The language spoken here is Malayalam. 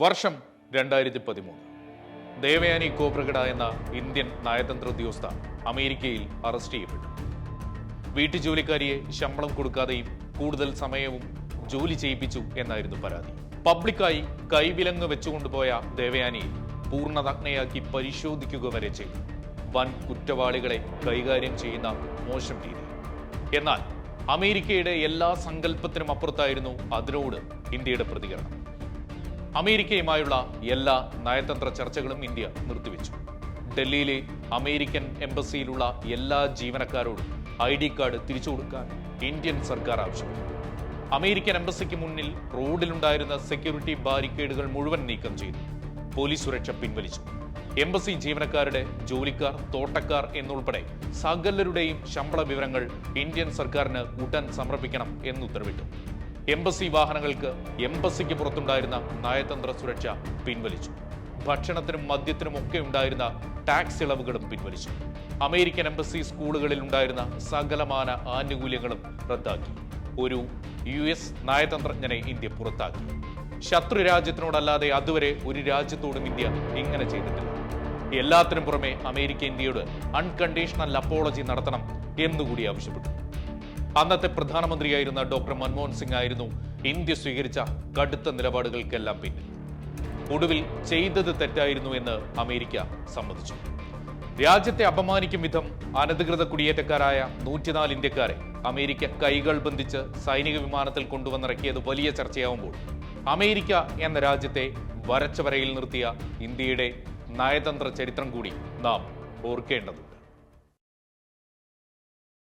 വർഷം രണ്ടായിരത്തി പതിമൂന്ന് ദേവയാനി കോബ്രഗഡ എന്ന ഇന്ത്യൻ നയതന്ത്ര ഉദ്യോഗസ്ഥ അമേരിക്കയിൽ അറസ്റ്റ് ചെയ്യപ്പെട്ടു. വീട്ടുജോലിക്കാരിയെ ശമ്പളം കൊടുക്കാതെയും കൂടുതൽ സമയവും ജോലി ചെയ്യിപ്പിച്ചു എന്നായിരുന്നു പരാതി. പബ്ലിക്കായി കൈവിലങ്ങ് വെച്ചുകൊണ്ടുപോയ ദേവയാനിയെ പൂർണതജ്ഞയാക്കി പരിശോധിക്കുക വരെ ചെയ്തു. വൻ കുറ്റവാളികളെ കൈകാര്യം ചെയ്യുന്ന മോശം രീതി. എന്നാൽ അമേരിക്കയുടെ എല്ലാ സങ്കല്പത്തിനും അപ്പുറത്തായിരുന്നു അതിനോട് ഇന്ത്യയുടെ പ്രതികരണം. അമേരിക്കയുമായുള്ള എല്ലാ നയതന്ത്ര ചർച്ചകളും ഇന്ത്യ നിർത്തിവെച്ചു. ഡൽഹിയിലെ അമേരിക്കൻ എംബസിയിലുള്ള എല്ലാ ജീവനക്കാരോടും ഐ ഡി കാർഡ് തിരിച്ചു കൊടുക്കാൻ ഇന്ത്യൻ സർക്കാർ ആവശ്യപ്പെട്ടു. അമേരിക്കൻ എംബസിക്ക് മുന്നിൽ റോഡിലുണ്ടായിരുന്ന സെക്യൂരിറ്റി ബാരിക്കേഡുകൾ മുഴുവൻ നീക്കം ചെയ്തു. പോലീസ് സുരക്ഷ പിൻവലിച്ചു. എംബസി ജീവനക്കാരുടെ ജോലിക്കാർ തോട്ടക്കാർ എന്നുൾപ്പെടെ സകലരുടെയും ശമ്പള വിവരങ്ങൾ ഇന്ത്യൻ സർക്കാരിന് ഉടൻ സമർപ്പിക്കണം എന്ന് ഉത്തരവിട്ടു എംബസി വാഹനങ്ങൾക്ക് എംബസിക്ക് പുറത്തുണ്ടായിരുന്ന നയതന്ത്ര സുരക്ഷ പിൻവലിച്ചു. ഭക്ഷണത്തിനും മദ്യത്തിനും ഒക്കെ ഉണ്ടായിരുന്ന ടാക്സ് ഇളവുകളും പിൻവലിച്ചു. അമേരിക്കൻ എംബസി സ്കൂളുകളിൽ ഉണ്ടായിരുന്ന സകലമാന ആനുകൂല്യങ്ങളും റദ്ദാക്കി. ഒരു യു എസ് നയതന്ത്രജ്ഞനെ ഇന്ത്യ പുറത്താക്കി. ശത്രു രാജ്യത്തിനോടല്ലാതെ അതുവരെ ഒരു രാജ്യത്തോടും ഇന്ത്യ ഇങ്ങനെ ചെയ്തിട്ടില്ല. എല്ലാത്തിനും പുറമെ അമേരിക്ക ഇന്ത്യയോട് അൺകണ്ടീഷണൽ അപ്പോളജി നടത്തണം എന്നുകൂടി ആവശ്യപ്പെട്ടു. അന്നത്തെ പ്രധാനമന്ത്രിയായിരുന്ന ഡോക്ടർ മൻമോഹൻ സിംഗ് ആയിരുന്നു ഇന്ത്യ സ്വീകരിച്ച കടുത്ത നിലപാടുകൾക്കെല്ലാം പിന്നിൽ. ഒടുവിൽ ചെയ്തത് തെറ്റായിരുന്നു എന്ന് അമേരിക്ക സമ്മതിച്ചു. രാജ്യത്തെ അപമാനിക്കും വിധം അനധികൃത കുടിയേറ്റക്കാരായ നൂറ്റിനാല് ഇന്ത്യക്കാരെ അമേരിക്ക കൈകൾ ബന്ധിച്ച് സൈനിക വിമാനത്തിൽ കൊണ്ടുവന്നിറക്കിയത് വലിയ ചർച്ചയാവുമ്പോൾ അമേരിക്ക എന്ന രാജ്യത്തെ വരച്ചവരയിൽ നിർത്തിയ ഇന്ത്യയുടെ നയതന്ത്ര ചരിത്രം കൂടി നാം ഓർക്കേണ്ടതുണ്ട്.